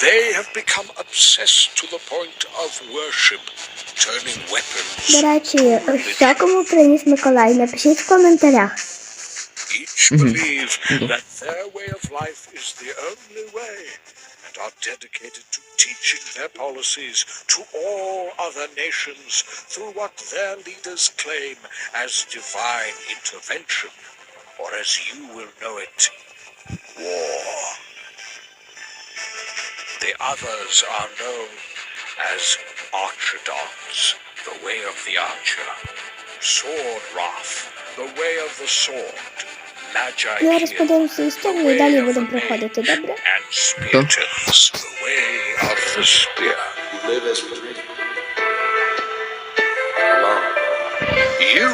they have become obsessed to the point of worship, turning weapons До речі, що кому приніс Миколай? Напишіть в коментарях. Each believe that their way of life is the only way and are dedicated to teaching their policies to all other nations through what their leaders claim as divine intervention, or as you will know it, war. The others are known as Archidons, the way of the archer, Sword Wrath, the way of the sword, Magi Зараз подивимося історію і далі будемо проходити, добре? and Speartons, the way of the spear. You live as we dream. Alone. You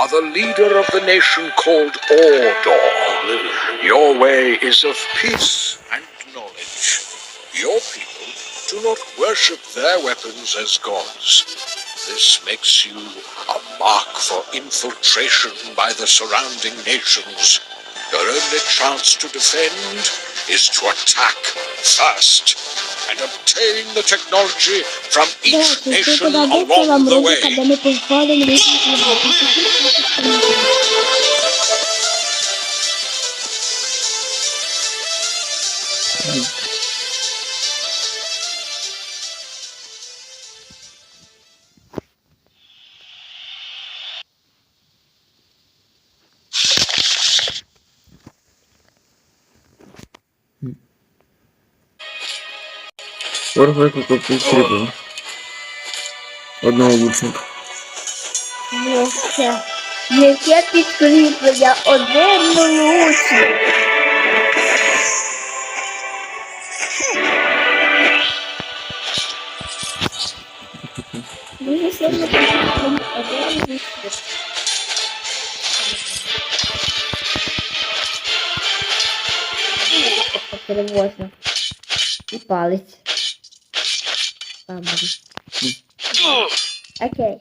are the leader of the nation called Ordor. Oblivion. Your way is of peace do not worship their weapons as gods. This makes you a mark for infiltration by the surrounding nations. Your only chance to defend is to attack first and obtain the technology from each nation along the way. Mm-hmm. Ворог викликав підстрілку. Одного лучника. Яке? Яке підкріплення? Один лучник. Дуже сильно підкріплення. Один лучник. Перевозно. І палець. Бабарі. Окей.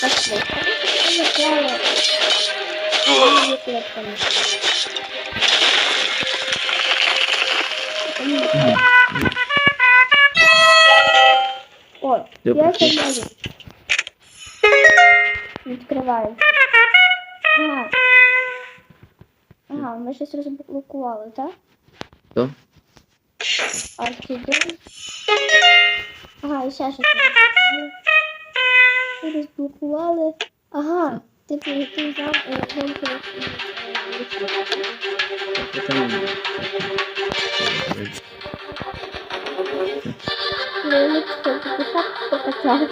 Пошли. Сначала. Ой, клетками. О, Я я почув. це можу. Відкриваю. Ага. Ага, ми щось розблокували, так? То? Орхідея. Ага, і ще щось розблокували. Розблокували. Ага, типу, ти взяв е, гонку. Лилечко, ти так покачав.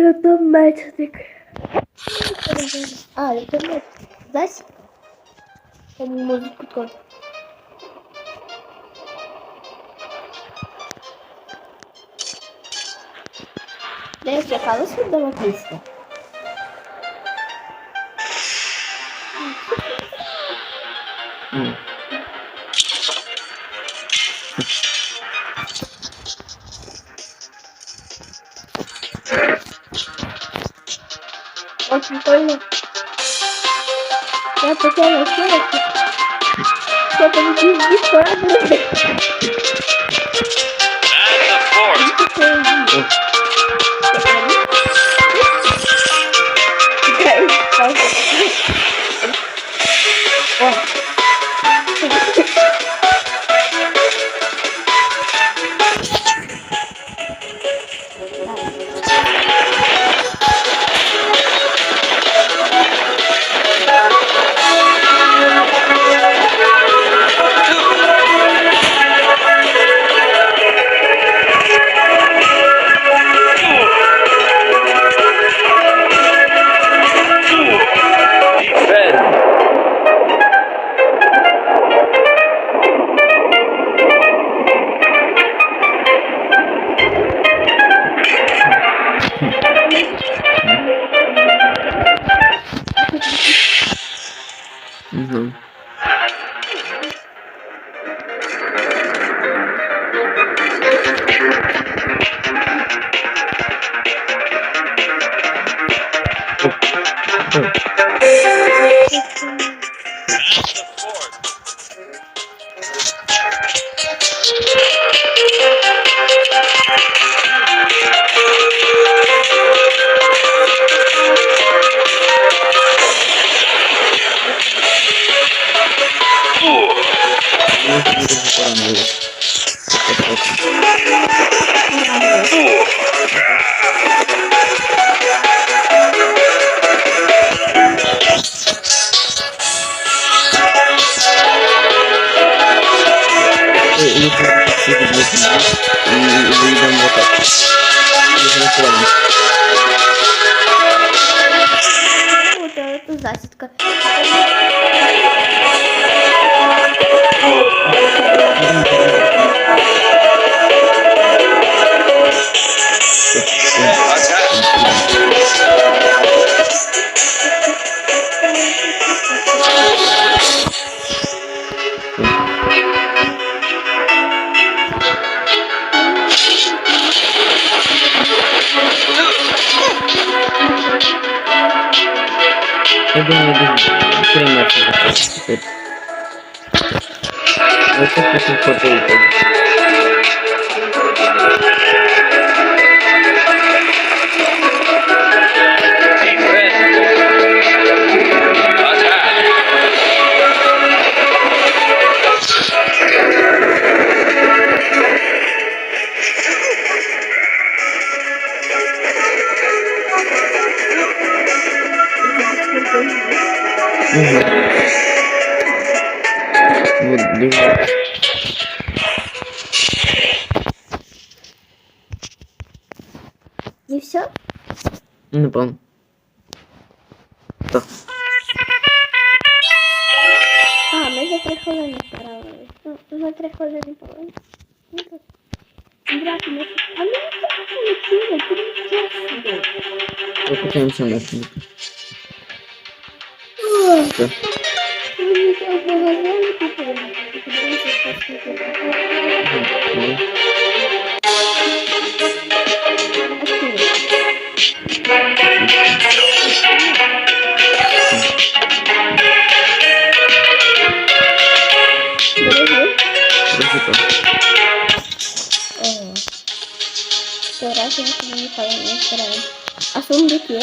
Yardım başladık. Harika. Zaten Omuzluk kutu. Neyse kalmış burada bakıyorsun. şimdi oyna. Ya tekrar açma bakayım. Kapını düz git bana böyle. Okay, This is for David. outra coisa depois. Graças a Deus. Olha essa que mentira. Eu tô pensando aqui. Aqui. Трохи так. Ого. Сто раз я себе ніколи не збираю. А сундуки?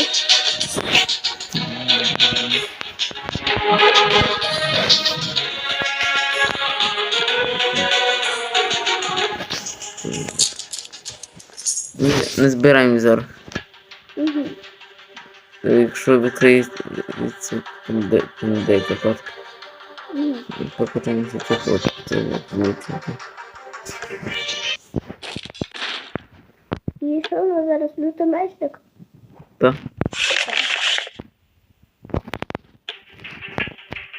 Ми не збираємо зараз. Угу. Якщо відкриється там де там деяка картка. Угу. Покатаємося цих от це помітити. І що у нас зараз лютомечник? Так.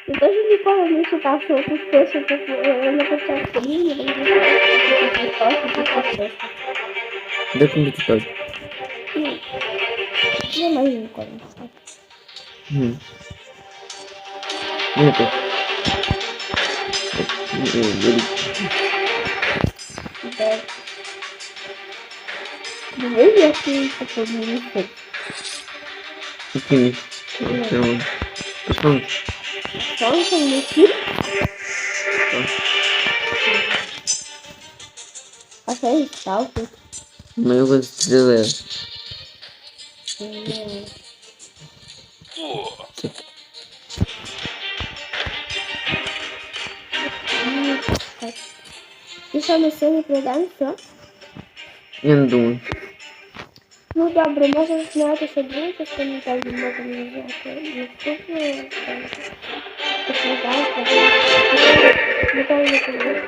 Я теж ніколи не читав, що тут пишуть е, на початку лінії, вони Де комп'ютер? Не маю ніколи не читати. Хм. Ну так. Não é ver aqui essa comunista. Aqui. Então. Mas pronto. Pronto, aqui. Até ele salto. Meu Deus, que beleza. Pô. І що ми сьогодні прийдемо, все? Я не думаю. Ну добре, можемо зняти ще другу частину, так і можемо взяти наступну. Послідайте. Ніколи не буде.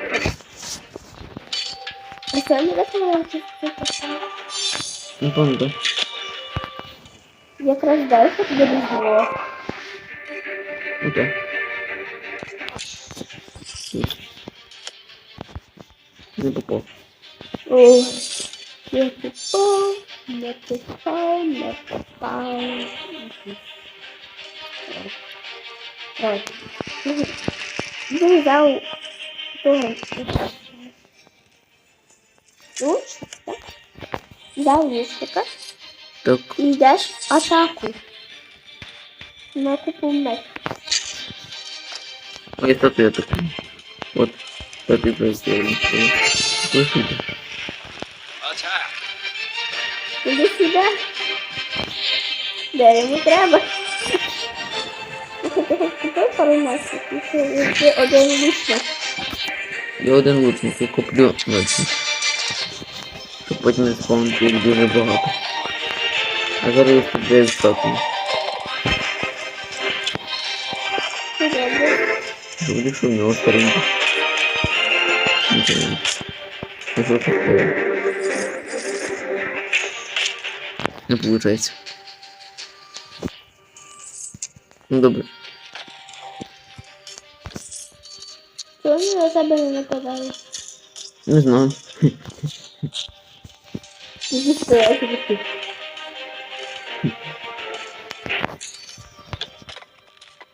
А сьогодні виконали цю поставу? Напевно, так. Якраз дальше буде було. Окей. Не попав. Ой, не попав, не попав, не попав. Він взяв того. Лучше, так? Взяв лучника Так, і йдеш в атаку. На купу меч. а я статую такой. Вот, статую произведена. Слышите? Attack! Іди сюди. Де йому треба? Слухай, ти хоч купив пару масок, і ще є один лучник. Я один лучник, я куплю лучник. Щоб потім не спавнити їх дуже багато. А зараз я куплю статую. Це добре. Говорю, что у него старенький. Не получается. Ну добре. Чого вони на себе не нападали? Не знаю. Тут.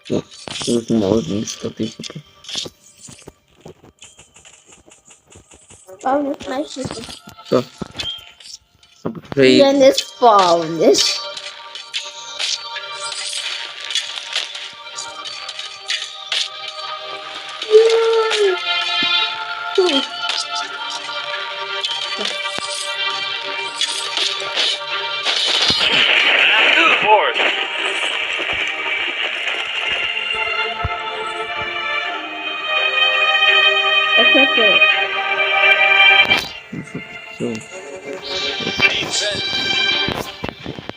Вот. Тут мало found this nice. So, I'm. Dennis this. eu...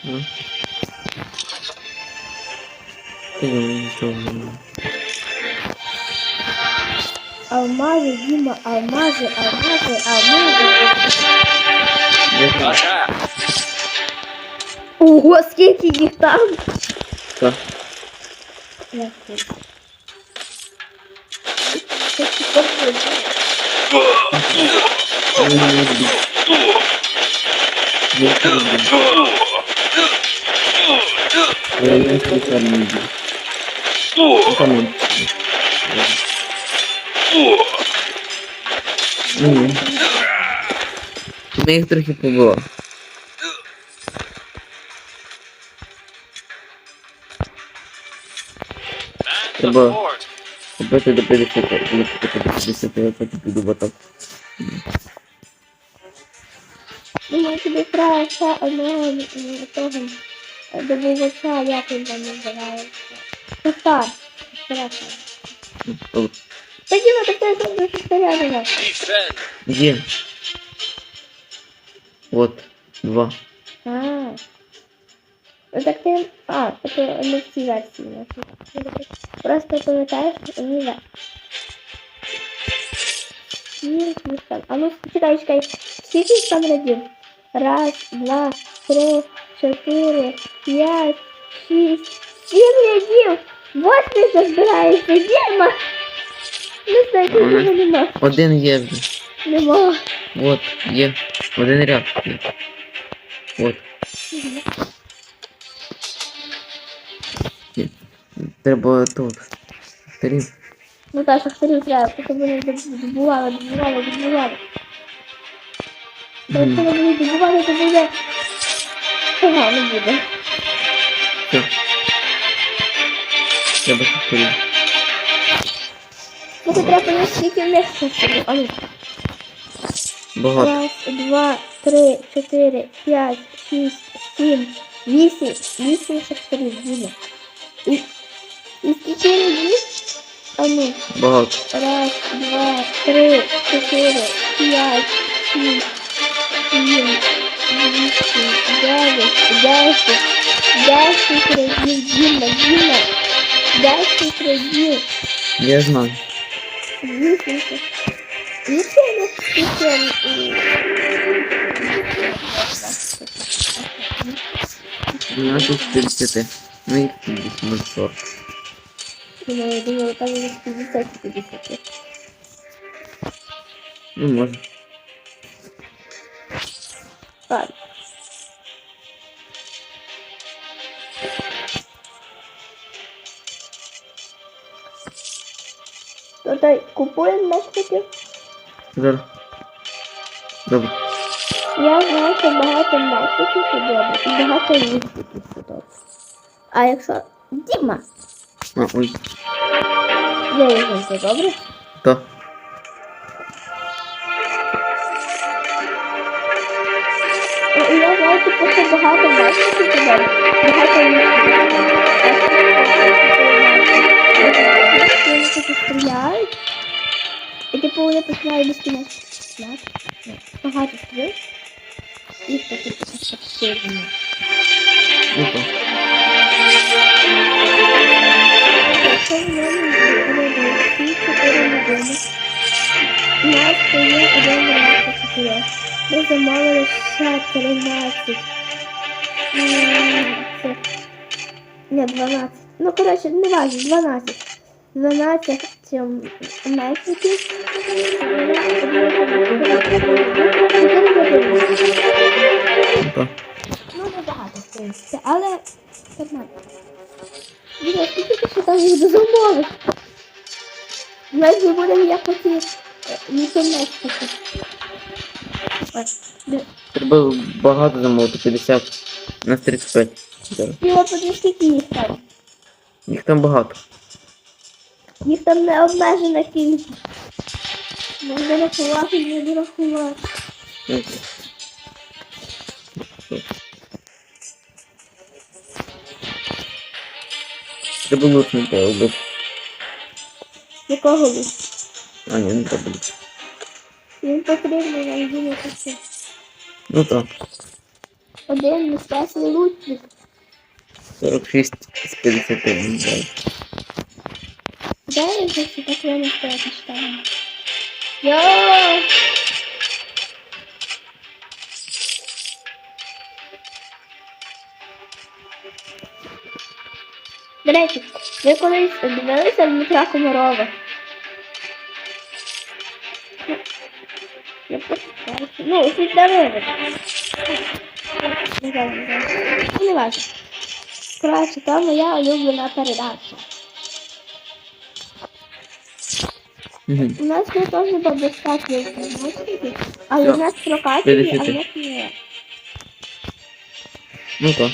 Hum? Eu entro... Almazes, Guima, almazes, almazes, almazes... O que guitarra. Tá. É Что? Я тут. Це типа тут. Я не люблю. Я не люблю. Я не люблю. Ну, камон. Ні. Мене їх трохи побило. Man the Треба- fort! Купити до 50, коли купити до 50, я потім піду в атаку. Думаю, тобі треба ще одного м, того е, добувача, як він там називається. Шахтар. Шахтар. О, Тоді на таке до шахтаря давай. Defend! Где? Вот, два. А. Ну так ти... А, це не в цій версії. нашій. Просто пам'ятаєш, ні, да. Ні, не стан. А ну, чекай, чекай. Скільки їх там разів? Раз, два, три, чотири, п'ять, шість, сім рядів. Восьмий вже збирається. Діма! Ну, знаю, Ага. цього нема. Один є вже. Нема. Вот, є. Один ряд є. Вот. Є. Треба тут. Старів. Ну так, шахтарів треба, поки вони добували, добували, добували. Бо якщо Мгм. вони будуть добувати, то буде погано буде. Все. Треба старів. Поки треба понести скільки в них шахтарів. А ну. Багато. Раз, два, три, чотири, п'ять, шість, сім, вісім. Вісім шахтарів буде. І, і скільки людей? А ну. Багато. Раз, два, три, чотири, п'ять, шість, сім, вісім, дев'ять, десять, десять разів, Діма, Діма, десять разів, Я знаю. вісім. Вісім на вісім. У нас тут 50. Ну їх 50, може 40. Ну, я думаю, там є 50 50. Ну може. Ладно. То той купуємо мечників. Зараз. Добре. Я знаю, що багато мечників це добре. І багато лістиків це добре. А якщо Діма, А, ой. я вже це добре. То. І я знаю, типу, що багато мечників це добре. Багато лістиків. стріляють. І типу вони починають безкінечно стріляти. Ну, Багато стріл. І це типу це було. Ми замовили ще 13. Не, 12. Ну, коротше, не важно, 12. 12 ем, метриків. Ну, не багато, в принципі, але 15. Дивіться, ти там їх дозамовиш? Ми будемо як оці е, місцемечки. Треба багато замовити, 50. У нас 35. Зараз. Діла, подивись, скільки їх там. Їх там багато. Їх там не обмежена кількість. Можна рахувати, не рахувати. Треба лутнути, але... Якого лист? А, ні, не треба лутнути. Він потрібний нам Діля таке. Ну то. Один нещасний лутник. 46 з 51. Далі. Де я вже всі так воно стоять читаю? Йо! До речі, ви колись дивилися Дмитра Комарова? Я почитаю. Ну, усі дивилися. Не знаю, не знаю. Ну, не важливо. Коротше, то моя улюблена передача. Мгм. У нас тут теж було достатньо інформації, але Всё. у нас прокачені, а в Пересвіти. них ні. Ну то.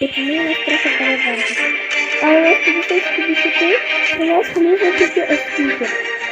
І тому у нас трохи переважно. Але у нас 50 з 50, у нас хліба тільки освіти.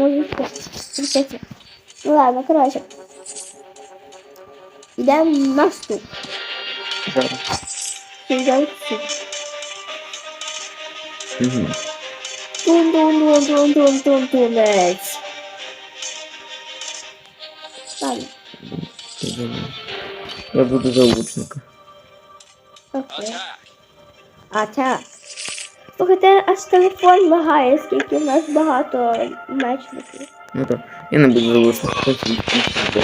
Може все. Ну ладно, коротше. Йдемо на ступ. Зараз. Йдемо всі. Угу. Тун-тун-тун-тун-тун-тун-тунець. Ладно, Я буду за лучника. окей. А, так. Слухайте, аж телефон лагає, скільки в нас багато мечників. Ну то. Я не буду за лучника. Хочу лучника.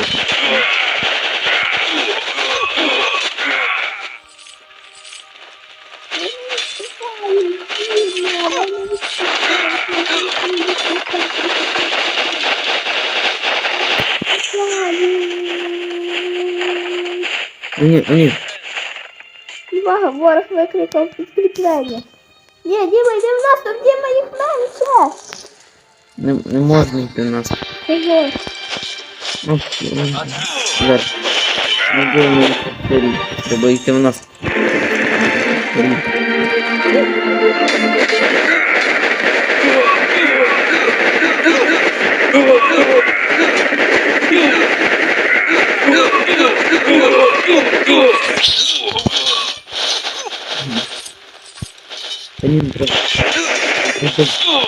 О, ні, ні. Увага, ворог викликав підкріплення. Ні, Діма, йди в нас, там Діма їх менше. Не, не можна йти в нас. Чого? Ну, м, зараз. Не було мені повторі. Треба йти в нас. Повторі. Та Good.